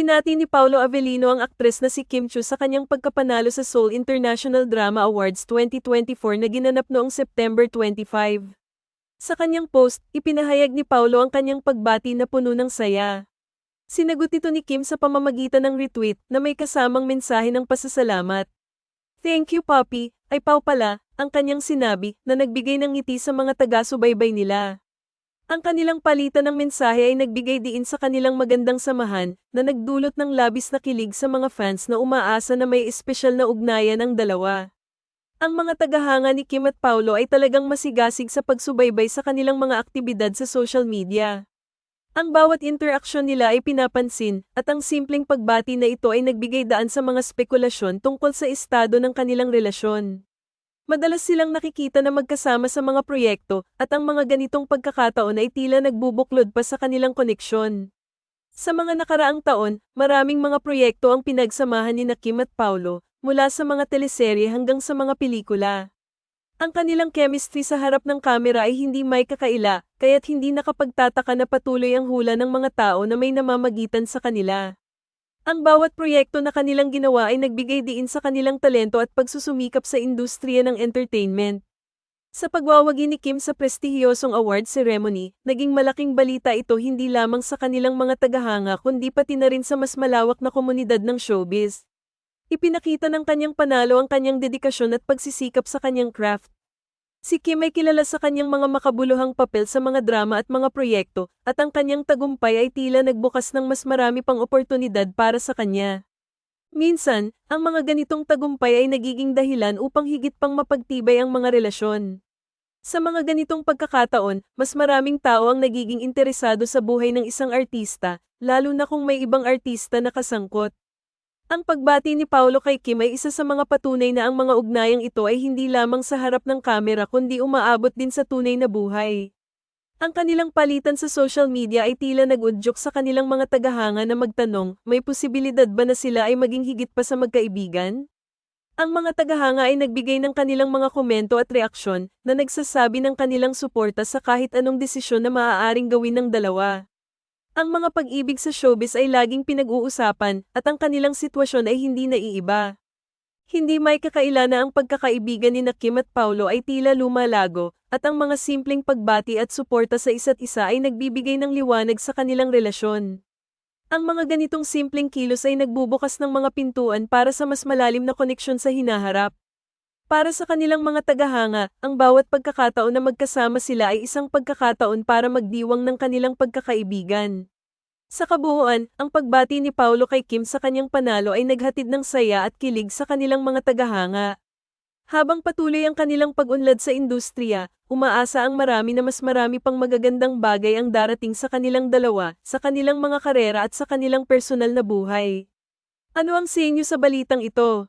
Binati ni Paulo Avellino ang aktres na si Kim Chu sa kanyang pagkapanalo sa Seoul International Drama Awards 2024 na ginanap noong September 25. Sa kanyang post, ipinahayag ni Paulo ang kanyang pagbati na puno ng saya. Sinagot ito ni Kim sa pamamagitan ng retweet na may kasamang mensahe ng pasasalamat. Thank you, Poppy, ay Pau pala, ang kanyang sinabi na nagbigay ng ngiti sa mga taga-subaybay nila. Ang kanilang palitan ng mensahe ay nagbigay diin sa kanilang magandang samahan na nagdulot ng labis na kilig sa mga fans na umaasa na may espesyal na ugnayan ang dalawa. Ang mga tagahanga ni Kim at Paulo ay talagang masigasig sa pagsubaybay sa kanilang mga aktibidad sa social media. Ang bawat interaksyon nila ay pinapansin at ang simpleng pagbati na ito ay nagbigay daan sa mga spekulasyon tungkol sa estado ng kanilang relasyon. Madalas silang nakikita na magkasama sa mga proyekto at ang mga ganitong pagkakataon ay tila nagbubuklod pa sa kanilang koneksyon. Sa mga nakaraang taon, maraming mga proyekto ang pinagsamahan ni Kim at Paulo, mula sa mga teleserye hanggang sa mga pelikula. Ang kanilang chemistry sa harap ng kamera ay hindi may kakaila, kaya't hindi nakapagtataka na patuloy ang hula ng mga tao na may namamagitan sa kanila. Ang bawat proyekto na kanilang ginawa ay nagbigay diin sa kanilang talento at pagsusumikap sa industriya ng entertainment. Sa pagwawagi ni Kim sa prestihiyosong award ceremony, naging malaking balita ito hindi lamang sa kanilang mga tagahanga kundi pati na rin sa mas malawak na komunidad ng showbiz. Ipinakita ng kanyang panalo ang kanyang dedikasyon at pagsisikap sa kanyang craft. Si Kim ay kilala sa kanyang mga makabuluhang papel sa mga drama at mga proyekto, at ang kanyang tagumpay ay tila nagbukas ng mas marami pang oportunidad para sa kanya. Minsan, ang mga ganitong tagumpay ay nagiging dahilan upang higit pang mapagtibay ang mga relasyon. Sa mga ganitong pagkakataon, mas maraming tao ang nagiging interesado sa buhay ng isang artista, lalo na kung may ibang artista na kasangkot. Ang pagbati ni Paulo kay Kim ay isa sa mga patunay na ang mga ugnayang ito ay hindi lamang sa harap ng kamera kundi umaabot din sa tunay na buhay. Ang kanilang palitan sa social media ay tila nag-udyok sa kanilang mga tagahanga na magtanong, may posibilidad ba na sila ay maging higit pa sa magkaibigan? Ang mga tagahanga ay nagbigay ng kanilang mga komento at reaksyon na nagsasabi ng kanilang suporta sa kahit anong desisyon na maaaring gawin ng dalawa. Ang mga pag-ibig sa showbiz ay laging pinag-uusapan at ang kanilang sitwasyon ay hindi naiiba. Hindi may kakaila na ang pagkakaibigan ni Kim at Paulo ay tila lumalago at ang mga simpleng pagbati at suporta sa isa't isa ay nagbibigay ng liwanag sa kanilang relasyon. Ang mga ganitong simpleng kilos ay nagbubukas ng mga pintuan para sa mas malalim na koneksyon sa hinaharap. Para sa kanilang mga tagahanga, ang bawat pagkakataon na magkasama sila ay isang pagkakataon para magdiwang ng kanilang pagkakaibigan. Sa kabuuan, ang pagbati ni Paulo kay Kim sa kanyang panalo ay naghatid ng saya at kilig sa kanilang mga tagahanga. Habang patuloy ang kanilang pag-unlad sa industriya, umaasa ang marami na mas marami pang magagandang bagay ang darating sa kanilang dalawa, sa kanilang mga karera at sa kanilang personal na buhay. Ano ang sa inyo sa balitang ito?